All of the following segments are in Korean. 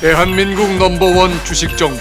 대한민국 넘버원 주식 정보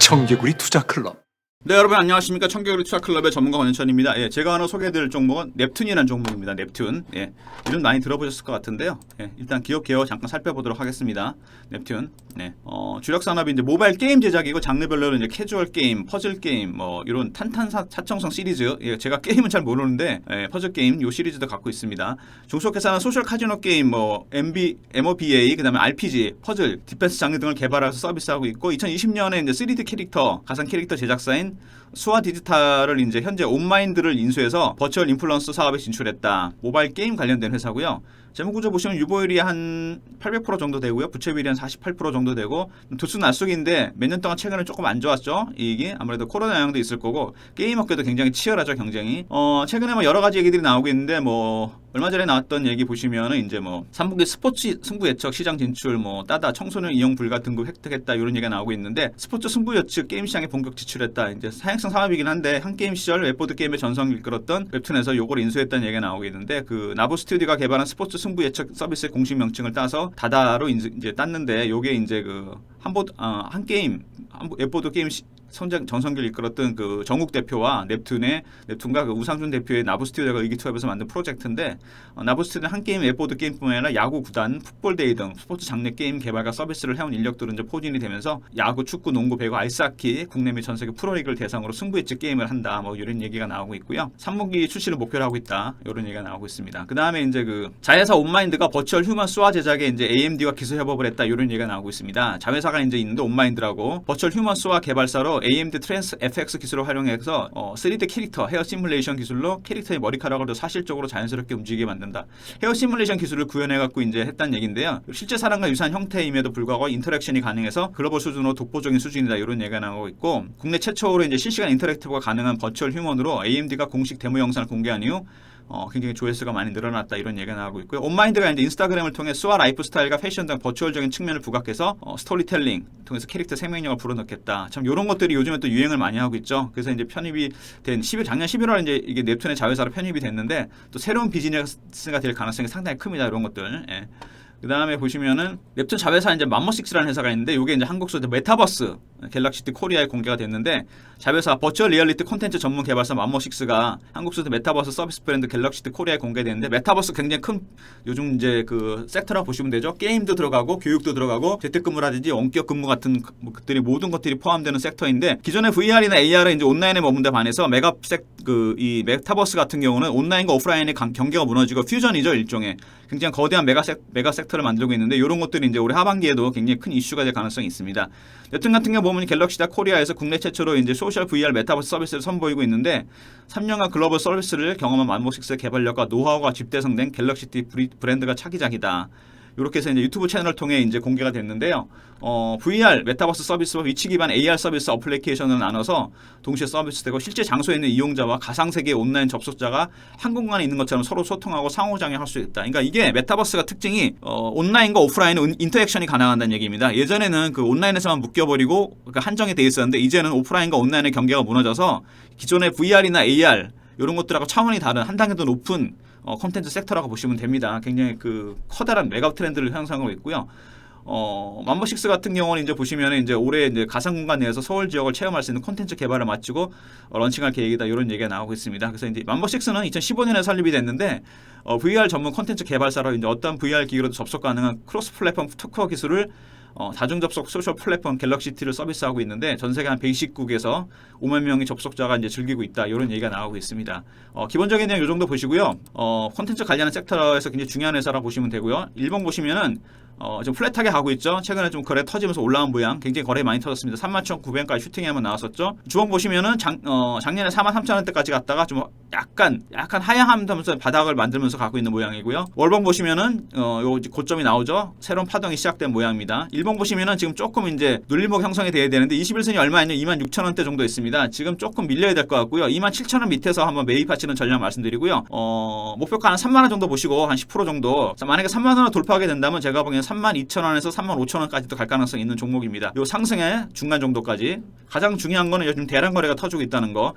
청개구리 투자 클럽 네 여러분 안녕하십니까 청개구리 투자클럽의 전문가 권현천입니다. 예, 제가 오늘 소개해드릴 종목은 넵튠이라는 종목입니다. 넵튠 예, 이름 많이 들어보셨을 것 같은데요. 예, 일단 기업 개요 잠깐 살펴보도록 하겠습니다. 넵튠 네, 어, 주력 산업이 모바일 게임 제작이고 장르별로는 이제 캐주얼 게임, 퍼즐 게임 뭐 이런 탄탄 사, 사청성 시리즈 예, 제가 게임은 잘 모르는데 예, 퍼즐 게임 요 시리즈도 갖고 있습니다. 중소회사는 소셜 카지노 게임 뭐 MB, MOBA 그 다음에 RPG, 퍼즐, 디펜스 장르 등을 개발해서 서비스하고 있고 2020년에 이제 3D 캐릭터 가상 캐릭터 제작사인 수아 디지털을 이제 현재 온마인드를 인수해서 버추얼 인플루언서 사업에 진출했다. 모바일 게임 관련된 회사고요. 재무 구조 보시면 유보율이 한 800% 정도 되고요. 부채 비율이 한 48% 정도 되고 두수 날속인데 몇 년 동안 최근에 조금 안 좋았죠. 이익이 아무래도 코로나 영향도 있을 거고 게임 업계도 굉장히 치열하죠 경쟁이. 어 최근에 뭐 여러 가지 얘기들이 나오고 있는데 뭐 얼마 전에 나왔던 얘기 보시면은 이제 뭐 3분기 스포츠 승부 예측 시장 진출 뭐 따다 청소년 이용 불가 등급 획득했다 이런 얘기가 나오고 있는데 스포츠 승부 예측 게임 시장에 본격 진출했다. 이제 사행성 산업이긴 한데 한 게임 시절 웹보드 게임의 전성을 이끌었던 웹툰에서 요걸 인수했다는 얘기가 나오고 있는데 그 나보 스튜디오가 개발한 스포츠 승부 예측 서비스의 공식 명칭을 따서 다다로 이제 땄는데 요게 이제 그 한보 어, 한 게임 한 보- 웹보드 게임 시, 성장 전성기를 이끌었던 그 정국 대표와 넵툰의 넵툰과 그 우상준 대표의 나부 스튜디오가 의기투합해서 만든 프로젝트인데 어, 나부 스튜디오는 한 게임 웹보드 게임뿐만 아니라 야구 구단, 풋볼 데이 등 스포츠 장르 게임 개발과 서비스를 해온 인력들은 이제 포진이 되면서 야구, 축구, 농구, 배구, 아이스하키 국내 및 전 세계 프로리그를 대상으로 승부 예측 게임을 한다. 뭐 이런 얘기가 나오고 있고요. 3분기 출시를 목표로 하고 있다. 이런 얘기가 나오고 있습니다. 그 다음에 이제 그 자회사 온마인드가 버추얼 휴먼 수화 제작에 이제 AMD와 기술 협업을 했다. 이런 얘기가 나오고 있습니다. 자회사가 이제 있는데 온마인드라고 버추얼 휴먼 수화 개발사로 AMD 트랜스 FX 기술을 활용해서 어, 3D 캐릭터 헤어 시뮬레이션 기술로 캐릭터의 머리카락을 더 사실적으로 자연스럽게 움직이게 만든다. 헤어 시뮬레이션 기술을 구현해 갖고 이제 했다는 얘긴데요. 실제 사람과 유사한 형태임에도 불구하고 인터랙션이 가능해서 글로벌 수준으로 독보적인 수준이다. 이런 얘기가 나오고 있고 국내 최초로 이제 실시간 인터랙티브가 가능한 버추얼 휴먼으로 AMD가 공식 데모 영상을 공개한 이후 어, 굉장히 조회수가 많이 늘어났다 이런 얘기가 나오고 있고요. 온마인드가 이제 인스타그램을 통해 수와 라이프 스타일과 패션 등 버추얼적인 측면을 부각해서 어, 스토리텔링 통해서 캐릭터 생명력을 불어넣겠다. 참 이런 것들이 요즘에 또 유행을 많이 하고 있죠. 그래서 이제 편입이 된 10일 작년 11월 이제 이게 넵툰의 자회사로 편입이 됐는데 또 새로운 비즈니스가 될 가능성이 상당히 큽니다. 이런 것들. 예. 그 다음에 보시면은 넵툰 자회사 이제 맘머식스라는 회사가 있는데 이게 이제 한국서 이제 메타버스 갤럭시티 코리아에 공개가 됐는데 자회사 버추얼 리얼리티 콘텐츠 전문 개발사 맘머식스가 한국서 메타버스 서비스 브랜드 갤럭시티 코리아에 공개됐는데 메타버스 굉장히 큰 요즘 이제 그 섹터라 보시면 되죠. 게임도 들어가고 교육도 들어가고 재택근무라든지 원격 근무 같은 뭐 것들이 모든 것들이 포함되는 섹터인데 기존의 VR이나 AR은 이제 온라인에 머문 데 반해서 메가 섹그이 메타버스 같은 경우는 온라인과 오프라인의 강- 경계가 무너지고 퓨전이죠 일종의. 굉장히 거대한 메가 섹 메가 섹터 를 만들고 있는데 이런 것들이 이제 올해 하반기에도 굉장히 큰 이슈가 될 가능성이 있습니다. 여튼 같은 경우 보면 갤럭시다 코리아에서 국내 최초로 이제 소셜 VR 메타버스 서비스를 선보이고 있는데 3년간 글로벌 서비스를 경험한 만모식스의 개발력과 노하우가 집대성된 갤럭시티 브랜드가 차기작이다. 이렇게 해서 이제 유튜브 채널을 통해 이제 공개가 됐는데요. 어, VR 메타버스 서비스와 위치 기반 AR 서비스 어플리케이션을 나눠서 동시에 서비스되고 실제 장소에 있는 이용자와 가상 세계 온라인 접속자가 한 공간에 있는 것처럼 서로 소통하고 상호작용할 수 있다. 그러니까 이게 메타버스가 특징이 어, 온라인과 오프라인은 인터액션이 가능하다는 얘기입니다. 예전에는 그 온라인에서만 묶여버리고 그 한정이 돼 있었는데 이제는 오프라인과 온라인의 경계가 무너져서 기존의 VR이나 AR 이런 것들하고 차원이 다른 한 단계 더 높은 어, 콘텐츠 섹터라고 보시면 됩니다. 굉장히 그 커다란 메가 트렌드를 형성하고 있고요. 어, 맘버식스 같은 경우는 이제 보시면 이제 올해 이제 가상 공간 내에서 서울 지역을 체험할 수 있는 콘텐츠 개발을 마치고 어, 런칭할 계획이다 이런 얘기가 나오고 있습니다. 그래서 이제 맘버식스는 2015년에 설립이 됐는데 어, VR 전문 콘텐츠 개발사로 이제 어떤 VR 기기로도 접속 가능한 크로스 플랫폼 특허 기술을 어, 다중 접속 소셜 플랫폼 갤럭시티를 서비스하고 있는데 전 세계 한 120국에서 5만 명의 접속자가 이제 즐기고 있다 이런 얘기가 나오고 있습니다. 어, 기본적인 내용 이 정도 보시고요. 어, 콘텐츠 관련한 섹터에서 굉장히 중요한 회사라 보시면 되고요. 일본 보시면은 어, 좀 플랫하게 가고 있죠. 최근에 좀 거래 터지면서 올라온 모양, 굉장히 거래 많이 터졌습니다. 31,900원까지 슈팅이 한번 나왔었죠. 주봉 보시면은 작, 어, 작년에 43,000원대까지 갔다가 좀 약간 약간 하향하면서 바닥을 만들면서 가고 있는 모양이고요. 월봉 보시면은 어, 요 고점이 나오죠. 새로운 파동이 시작된 모양입니다. 일봉 보시면은 지금 조금 이제 눌림목 형성이 돼야 되는데 21선이 얼마 있냐 26,000원대 정도 있습니다. 지금 조금 밀려야 될 것 같고요. 27,000원 밑에서 한번 매입하시는 전략 말씀드리고요. 어, 목표가 한 3만 원 정도 보시고 한 10% 정도. 자, 만약에 3만 원을 돌파하게 된다면 제가 보기에는 32,000원에서 35,000원까지도 갈 가능성이 있는 종목입니다. 요 상승의 중간 정도까지 가장 중요한 거는 요즘 대량 거래가 터지고 있다는 거.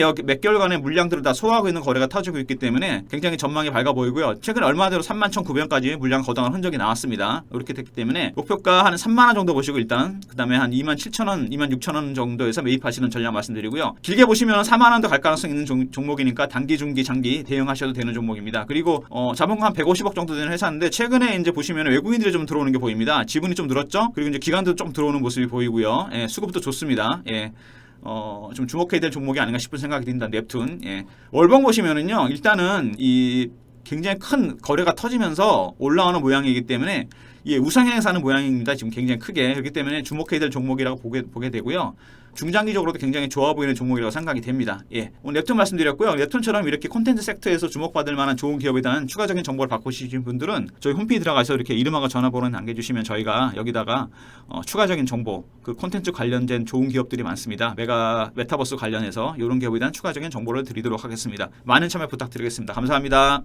여기 몇 개월간의 물량 들을 다 소화하고 있는 거래가 터지고 있기 때문에 굉장히 전망이 밝아 보이고요. 최근 얼마 전에 31,900원까지 물량 거당한 흔적이 나왔습니다. 이렇게 됐기 때문에 목표가 한 3만 원 정도 보시고 일단 그다음에 한 27,000원, 26,000원 정도에서 매입하시는 전략 말씀드리고요. 길게 보시면 4만 원도 갈 가능성 있는 종, 종목이니까 단기, 중기, 장기 대응하셔도 되는 종목입니다. 그리고 어, 자본금 한 150억 정도 되는 회사인데 최근에 이제 보시면 외국인들이 좀 들어오는 게 보입니다. 지분이 좀 늘었죠? 그리고 이제 기관도 좀 들어오는 모습이 보이고요. 예, 수급도 좋습니다. 예. 어, 좀 주목해야 될 종목이 아닌가 싶은 생각이 듭니다. 넵툰. 예. 월봉 보시면은요. 일단은 이 굉장히 큰 거래가 터지면서 올라오는 모양이기 때문에 예, 우상향해서 하는 모양입니다. 지금 굉장히 크게. 그렇기 때문에 주목해야 될 종목이라고 보게, 보게 되고요. 중장기적으로도 굉장히 좋아 보이는 종목이라고 생각이 됩니다. 예. 오늘 넵툰 말씀드렸고요. 넵툰처럼 이렇게 콘텐츠 섹터에서 주목받을 만한 좋은 기업에 대한 추가적인 정보를 받고 싶으신 분들은 저희 홈페이지 들어가서 이렇게 이름하고 전화번호 남겨주시면 저희가 여기다가 어, 추가적인 정보, 그 콘텐츠 관련된 좋은 기업들이 많습니다. 메가 메타버스 관련해서 이런 기업에 대한 추가적인 정보를 드리도록 하겠습니다. 많은 참여 부탁드리겠습니다. 감사합니다.